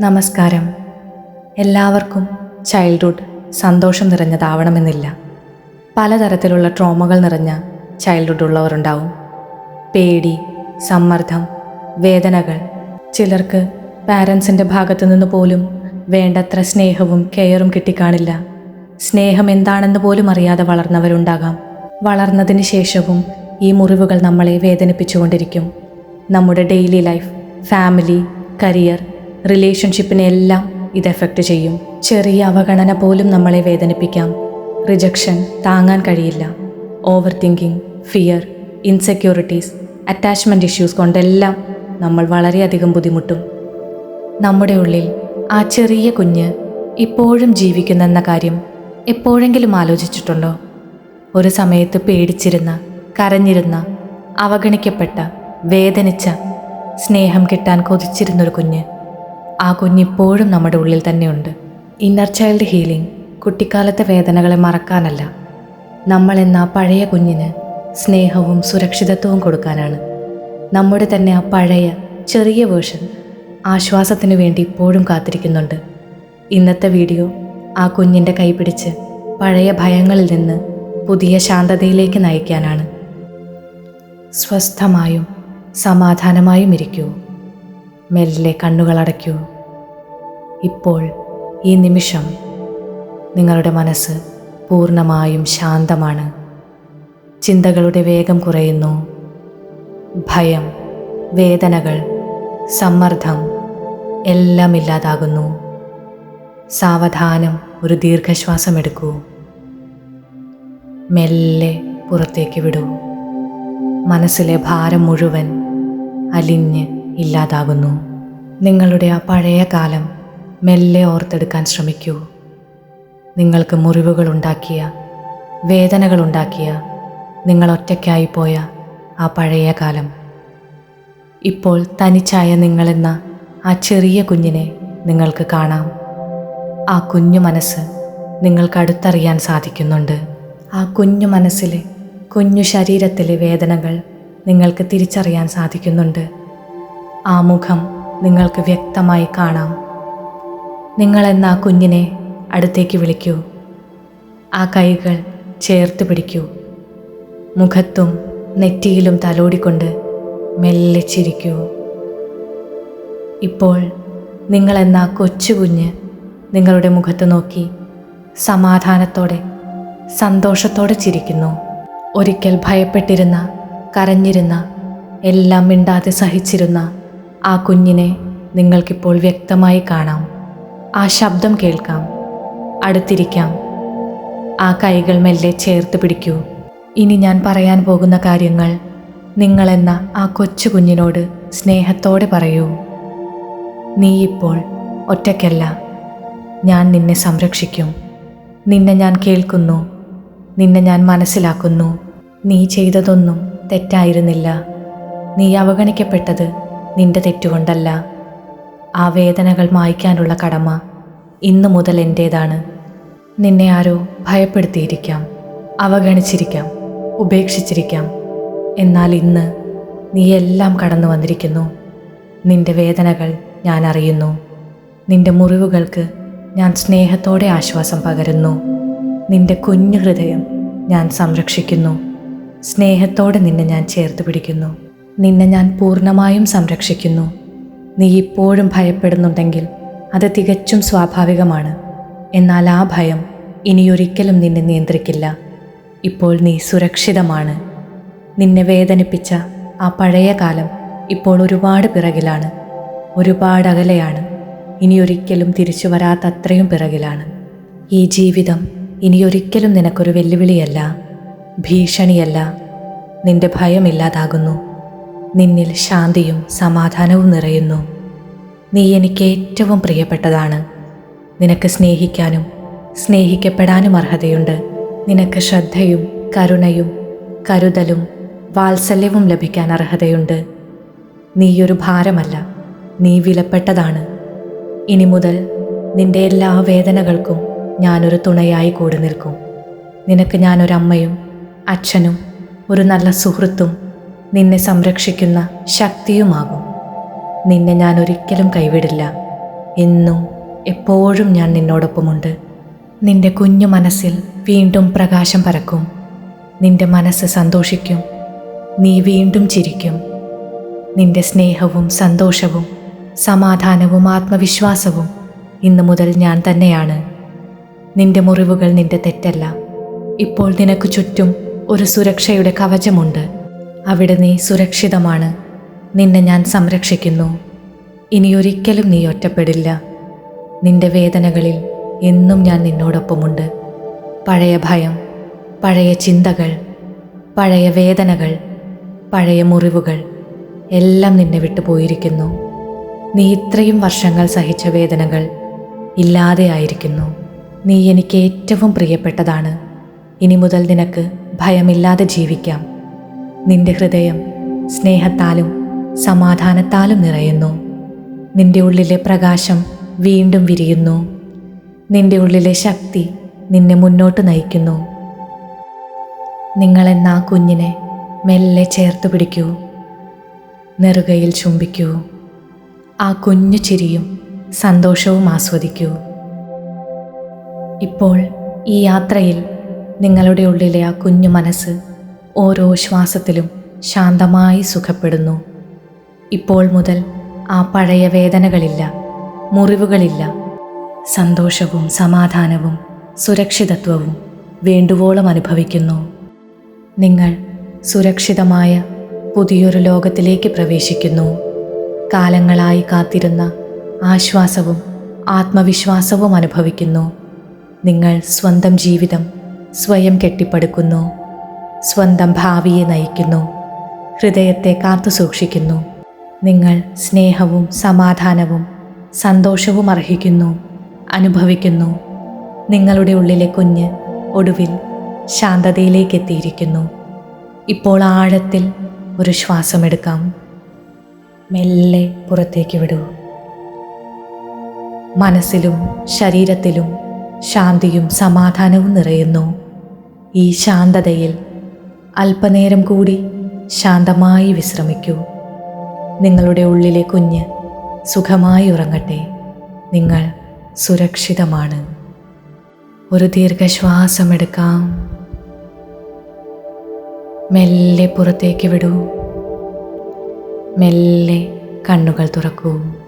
നമസ്കാരം. എല്ലാവർക്കും ചൈൽഡ്ഹുഡ് സന്തോഷം നിറഞ്ഞതാവണമെന്നില്ല. പലതരത്തിലുള്ള ട്രോമകൾ നിറഞ്ഞ ചൈൽഡ്ഹുഡ് ഉള്ളവരുണ്ടാവും. പേടി സമ്മർദ്ദം വേദനകൾ. ചിലർക്ക് പാരൻസിന്റെ ഭാഗത്തു നിന്ന് പോലും വേണ്ടത്ര സ്നേഹവും കെയറും കിട്ടിക്കാണില്ല. സ്നേഹം എന്താണെന്ന് പോലും അറിയാതെ വളർന്നവരുണ്ടാകാം. വളർന്നതിന് ശേഷവും ഈ മുറിവുകൾ നമ്മളെ വേദനിപ്പിച്ചുകൊണ്ടിരിക്കും. നമ്മുടെ ഡെയിലി ലൈഫ് ഫാമിലി കരിയർ റിലേഷൻഷിപ്പിനെ എല്ലാം ഇത് എഫക്റ്റ് ചെയ്യും. ചെറിയ അവഗണന പോലും നമ്മളെ വേദനിപ്പിക്കാം. റിജക്ഷൻ താങ്ങാൻ കഴിയില്ല. Overthinking fear insecurities attachment issues കൊണ്ടെല്ലാം നമ്മൾ വളരെയധികം ബുദ്ധിമുട്ടും. നമ്മുടെ ഉള്ളിൽ ആ ചെറിയ കുഞ്ഞ് ഇപ്പോഴും ജീവിക്കുന്നെന്ന കാര്യം എപ്പോഴെങ്കിലും ആലോചിച്ചിട്ടുണ്ടോ? ഒരു സമയത്ത് പേടിച്ചിരുന്ന കരഞ്ഞിരുന്ന അവഗണിക്കപ്പെട്ട വേദനിച്ച സ്നേഹം കിട്ടാൻ കൊതിച്ചിരുന്നൊരു കുഞ്ഞ് ആ കുഞ്ഞിപ്പോഴും നമ്മുടെ ഉള്ളിൽ തന്നെയുണ്ട്. ഇന്നർ ചൈൽഡ് ഹീലിംഗ് കുട്ടിക്കാലത്തെ വേദനകളെ മറക്കാനല്ല. നമ്മൾ എന്ന പഴയ കുഞ്ഞിന് സ്നേഹവും സുരക്ഷിതത്വവും കൊടുക്കാനാണ്. നമ്മുടെ തന്നെ ആ പഴയ ചെറിയ വേർഷൻ ആശ്വാസത്തിനു വേണ്ടി ഇപ്പോഴും കാത്തിരിക്കുന്നുണ്ട്. ഇന്നത്തെ വീഡിയോ ആ കുഞ്ഞിന്റെ കൈപിടിച്ച് പഴയ ഭയങ്ങളിൽ നിന്ന് പുതിയ ശാന്തതയിലേക്ക് നയിക്കാനാണ്. സ്വസ്ഥമായും സമാധാനമായും ഇരിക്കൂ. മെല്ലെ കണ്ണുകളടയ്ക്കൂ ഇപ്പോൾ ഈ നിമിഷം നിങ്ങളുടെ മനസ്സ് പൂർണമായും ശാന്തമാണ്. ചിന്തകളുടെ വേഗം കുറയുന്നു. ഭയം വേദനകൾ സമ്മർദ്ദം എല്ലാം ഇല്ലാതാകുന്നു. സാവധാനം ഒരു ദീർഘശ്വാസം എടുക്കൂ. മെല്ലെ പുറത്തേക്ക് വിടൂ. മനസ്സിലെ ഭാരം മുഴുവൻ അലിഞ്ഞ് ഇല്ലാതാകുന്നു. നിങ്ങളുടെ ആ പഴയ കാലം മെല്ലെ ഓർത്തെടുക്കാൻ ശ്രമിക്കൂ. നിങ്ങൾക്ക് മുറിവുകൾ ഉണ്ടാക്കിയ വേദനകൾ ഉണ്ടാക്കിയ നിങ്ങൾ ഒറ്റയ്ക്കായി പോയ ആ പഴയ കാലം. ഇപ്പോൾ തനിച്ചായ നിങ്ങളെന്ന ആ ചെറിയ കുഞ്ഞിനെ നിങ്ങൾക്ക് കാണാം. ആ കുഞ്ഞു മനസ്സ് നിങ്ങൾക്ക് അടുത്തറിയാൻ സാധിക്കുന്നുണ്ട്. ആ കുഞ്ഞു മനസ്സിലെ കുഞ്ഞു ശരീരത്തിലെ വേദനകൾ നിങ്ങൾക്ക് തിരിച്ചറിയാൻ സാധിക്കുന്നുണ്ട്. ആ മുഖം നിങ്ങൾക്ക് വ്യക്തമായി കാണാം. നിങ്ങളെന്ന ആ കുഞ്ഞിനെ അടുത്തേക്ക് വിളിക്കൂ. ആ കൈകൾ ചേർത്ത് പിടിക്കൂ. മുഖത്തും നെറ്റിയിലും തലോടിക്കൊണ്ട് മെല്ലെ ചിരിക്കൂ. ഇപ്പോൾ നിങ്ങളെന്ന ആ കൊച്ചു കുഞ്ഞ് നിങ്ങളുടെ മുഖത്ത് നോക്കി സമാധാനത്തോടെ സന്തോഷത്തോടെ ചിരിക്കുന്നു. ഒരിക്കൽ ഭയപ്പെട്ടിരുന്ന കരഞ്ഞിരുന്ന എല്ലാം മിണ്ടാതെ സഹിച്ചിരുന്ന ആ കുഞ്ഞിനെ നിങ്ങൾക്കിപ്പോൾ വ്യക്തമായി കാണാം. ആ ശബ്ദം കേൾക്കാം. അടുത്തിരിക്കാം. ആ കൈകൾ മെല്ലെ ചേർത്ത് പിടിക്കൂ. ഇനി ഞാൻ പറയാൻ പോകുന്ന കാര്യങ്ങൾ നിങ്ങളെന്ന ആ കൊച്ചു കുഞ്ഞിനോട് സ്നേഹത്തോടെ പറയൂ. നീ ഇപ്പോൾ ഒറ്റയ്ക്കല്ല. ഞാൻ നിന്നെ സംരക്ഷിക്കും. നിന്നെ ഞാൻ കേൾക്കുന്നു. നിന്നെ ഞാൻ മനസ്സിലാക്കുന്നു. നീ ചെയ്തതൊന്നും തെറ്റായിരുന്നില്ല. നീ അവഗണിക്കപ്പെട്ടത് നിന്റെ തെറ്റുകൊണ്ടല്ല. ആ വേദനകൾ മായ്ക്കാനുള്ള കടമ ഇന്നു മുതൽ എന്റേതാണ് നിന്നെ ആരോ ഭയപ്പെടുത്തിയിരിക്കാം അവഗണിച്ചിരിക്കാം ഉപേക്ഷിച്ചിരിക്കാം. എന്നാൽ ഇന്ന് നീ എല്ലാം കടന്നു വന്നിരിക്കുന്നു. നിന്റെ വേദനകൾ ഞാൻ അറിയുന്നു. നിന്റെ മുറിവുകൾക്ക് ഞാൻ സ്നേഹത്തോടെ ആശ്വാസം പകരുന്നു. നിന്റെ കുഞ്ഞു ഹൃദയം ഞാൻ സംരക്ഷിക്കുന്നു. സ്നേഹത്തോടെ നിന്നെ ഞാൻ ചേർത്ത് പിടിക്കുന്നു. നിന്നെ ഞാൻ പൂർണമായും സംരക്ഷിക്കുന്നു. നീ ഇപ്പോഴും ഭയപ്പെടുന്നുണ്ടെങ്കിൽ അത് തികച്ചും സ്വാഭാവികമാണ്. എന്നാൽ ആ ഭയം ഇനിയൊരിക്കലും നിന്നെ നിയന്ത്രിക്കില്ല. ഇപ്പോൾ നീ സുരക്ഷിതമാണ്. നിന്നെ വേദനിപ്പിച്ച ആ പഴയ കാലം ഇപ്പോൾ ഒരുപാട് പിറകിലാണ്. ഒരുപാട് അകലെയാണ്. ഇനിയൊരിക്കലും തിരിച്ചു വരാത്തത്രയും പിറകിലാണ്. ഈ ജീവിതം ഇനിയൊരിക്കലും നിനക്കൊരു വെല്ലുവിളിയല്ല ഭീഷണിയല്ല. നിന്റെ ഭയമില്ലാതാകുന്നു നിന്നിൽ ശാന്തിയും സമാധാനവും നിറയുന്നു. നീ എനിക്ക് ഏറ്റവും പ്രിയപ്പെട്ടതാണ്. നിനക്ക് സ്നേഹിക്കാനും സ്നേഹിക്കപ്പെടാനും അർഹതയുണ്ട്. നിനക്ക് ശ്രദ്ധയും കരുണയും കരുതലും വാത്സല്യവും ലഭിക്കാൻ അർഹതയുണ്ട്. നീയൊരു ഭാരമല്ല നീ വിലപ്പെട്ടതാണ്. ഇനി മുതൽ നിന്റെ എല്ലാ വേദനകൾക്കും ഞാനൊരു തുണയായി കൂടി നിൽക്കും. നിനക്ക് ഞാനൊരമ്മയും അച്ഛനും ഒരു നല്ല സുഹൃത്തും നിന്നെ സംരക്ഷിക്കുന്ന ശക്തിയുമാകും. നിന്നെ ഞാൻ ഒരിക്കലും കൈവിടില്ല. എന്നും എപ്പോഴും ഞാൻ നിന്നോടൊപ്പമുണ്ട്. നിന്റെ കുഞ്ഞു മനസ്സിൽ വീണ്ടും പ്രകാശം പരക്കും. നിന്റെ മനസ്സ് സന്തോഷിക്കും. നീ വീണ്ടും ചിരിക്കും. നിന്റെ സ്നേഹവും സന്തോഷവും സമാധാനവും ആത്മവിശ്വാസവും ഇന്നു മുതൽ ഞാൻ തന്നെയാണ്. നിന്റെ മുറിവുകൾ നിന്റെ തെറ്റല്ല. ഇപ്പോൾ നിനക്ക് ചുറ്റും ഒരു സുരക്ഷയുടെ കവചമുണ്ട്. അവിടെ നീ സുരക്ഷിതമാണ്. നിന്നെ ഞാൻ സംരക്ഷിക്കുന്നു. ഇനിയൊരിക്കലും നീ ഒറ്റപ്പെടില്ല. നിന്റെ വേദനകളിൽ എന്നും ഞാൻ നിന്നോടൊപ്പമുണ്ട്. പഴയ ഭയം പഴയ ചിന്തകൾ പഴയ വേദനകൾ പഴയ മുറിവുകൾ എല്ലാം നിന്നെ വിട്ടുപോയിരിക്കുന്നു. നീ ഇത്രയും വർഷങ്ങൾ സഹിച്ച വേദനകൾ ഇല്ലാതെയായിരിക്കുന്നു നീ എനിക്ക് ഏറ്റവും പ്രിയപ്പെട്ടതാണ്. ഇനി മുതൽ നിനക്ക് ഭയമില്ലാതെ ജീവിക്കാം. നിന്റെ ഹൃദയം സ്നേഹത്താലും സമാധാനത്താലും നിറയുന്നു. നിന്റെ ഉള്ളിലെ പ്രകാശം വീണ്ടും വിരിയുന്നു. നിന്റെ ഉള്ളിലെ ശക്തി നിന്നെ മുന്നോട്ട് നയിക്കുന്നു. നിങ്ങളെന്ന കുഞ്ഞിനെ മെല്ലെ ചേർത്ത് പിടിക്കൂ. നെറുകയിൽ ചുംബിക്കൂ. ആ കുഞ്ഞു ചിരിയും സന്തോഷവും ആസ്വദിക്കൂ. ഇപ്പോൾ ഈ യാത്രയിൽ നിങ്ങളുടെ ഉള്ളിലെ ആ കുഞ്ഞു മനസ്സ് ഓരോ ശ്വാസത്തിലും ശാന്തമായി സുഖപ്പെടുന്നു. ഇപ്പോൾ മുതൽ ആ പഴയ വേദനകളില്ല മുറിവുകളില്ല. സന്തോഷവും സമാധാനവും സുരക്ഷിതത്വവും വേണ്ടുവോളം അനുഭവിക്കുന്നു. നിങ്ങൾ സുരക്ഷിതമായ പുതിയൊരു ലോകത്തിലേക്ക് പ്രവേശിക്കുന്നു. കാലങ്ങളായി കാത്തിരുന്ന ആശ്വാസവും ആത്മവിശ്വാസവും അനുഭവിക്കുന്നു. നിങ്ങൾ സ്വന്തം ജീവിതം സ്വയം കെട്ടിപ്പടുക്കുന്നു. സ്വന്തം ഭാവിയെ നയിക്കുന്നു. ഹൃദയത്തെ കാത്തു സൂക്ഷിക്കുന്നു. നിങ്ങൾ സ്നേഹവും സമാധാനവും സന്തോഷവും അർഹിക്കുന്നു. അനുഭവിക്കുന്നു. നിങ്ങളുടെ ഉള്ളിലെ കുഞ്ഞ് ഒടുവിൽ ശാന്തതയിലേക്ക് എത്തിയിരിക്കുന്നു ഇപ്പോൾ ആഴത്തിൽ ഒരു ശ്വാസമെടുക്കാം. മെല്ലെ പുറത്തേക്ക് വിടൂ. മനസ്സിലും ശരീരത്തിലും ശാന്തിയും സമാധാനവും നിറയുന്നു. ഈ ശാന്തതയിൽ അല്പനേരം കൂടി ശാന്തമായി വിശ്രമിക്കൂ. നിങ്ങളുടെ ഉള്ളിലെ കുഞ്ഞ് സുഖമായി ഉറങ്ങട്ടെ. നിങ്ങൾ സുരക്ഷിതമാണ്. ഒരു ദീർഘശ്വാസമെടുക്കാം മെല്ലെ പുറത്തേക്ക് വിടൂ. മെല്ലെ കണ്ണുകൾ തുറക്കൂ.